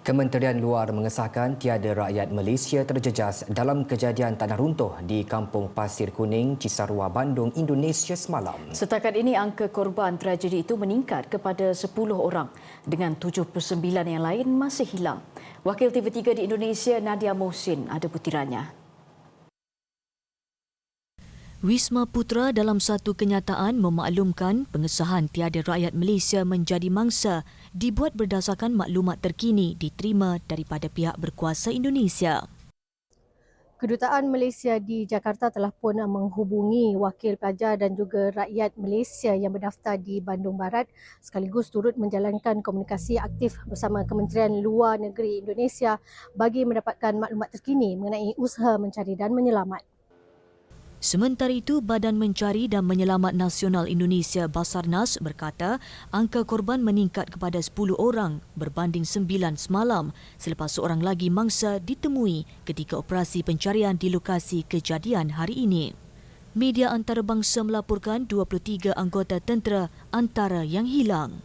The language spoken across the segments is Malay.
Kementerian Luar mengesahkan tiada rakyat Malaysia terjejas dalam kejadian tanah runtuh di Kampung Pasir Kuning, Cisarua, Bandung, Indonesia semalam. Setakat ini angka korban tragedi itu meningkat kepada 10 orang dengan 79 yang lain masih hilang. Wakil TV3 di Indonesia Nadia Mohsin ada butirannya. Wisma Putra dalam satu kenyataan memaklumkan pengesahan tiada rakyat Malaysia menjadi mangsa dibuat berdasarkan maklumat terkini diterima daripada pihak berkuasa Indonesia. Kedutaan Malaysia di Jakarta telah pun menghubungi wakil pelajar dan juga rakyat Malaysia yang berdaftar di Bandung Barat sekaligus turut menjalankan komunikasi aktif bersama Kementerian Luar Negeri Indonesia bagi mendapatkan maklumat terkini mengenai usaha mencari dan menyelamat. Sementara itu, Badan Mencari dan Menyelamat Nasional Indonesia Basarnas berkata angka korban meningkat kepada 10 orang berbanding 9 semalam selepas seorang lagi mangsa ditemui ketika operasi pencarian di lokasi kejadian hari ini. Media antarabangsa melaporkan 23 anggota tentera antara yang hilang.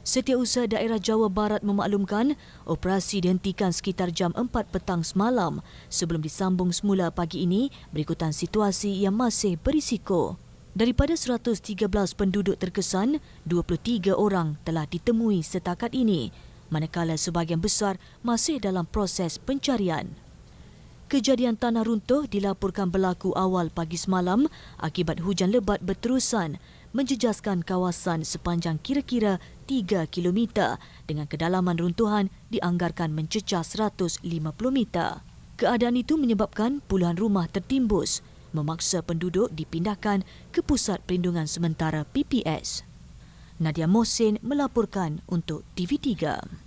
Setiausaha Daerah Jawa Barat memaklumkan operasi dihentikan sekitar jam 4 petang semalam sebelum disambung semula pagi ini berikutan situasi yang masih berisiko. Daripada 113 penduduk terkesan, 23 orang telah ditemui setakat ini, manakala sebahagian besar masih dalam proses pencarian. Kejadian tanah runtuh dilaporkan berlaku awal pagi semalam akibat hujan lebat berterusan menjejaskan kawasan sepanjang kira-kira 3 km dengan kedalaman runtuhan dianggarkan mencecah 150 meter. Keadaan itu menyebabkan puluhan rumah tertimbus, memaksa penduduk dipindahkan ke Pusat Perlindungan Sementara PPS. Nadia Mohsin melaporkan untuk TV3.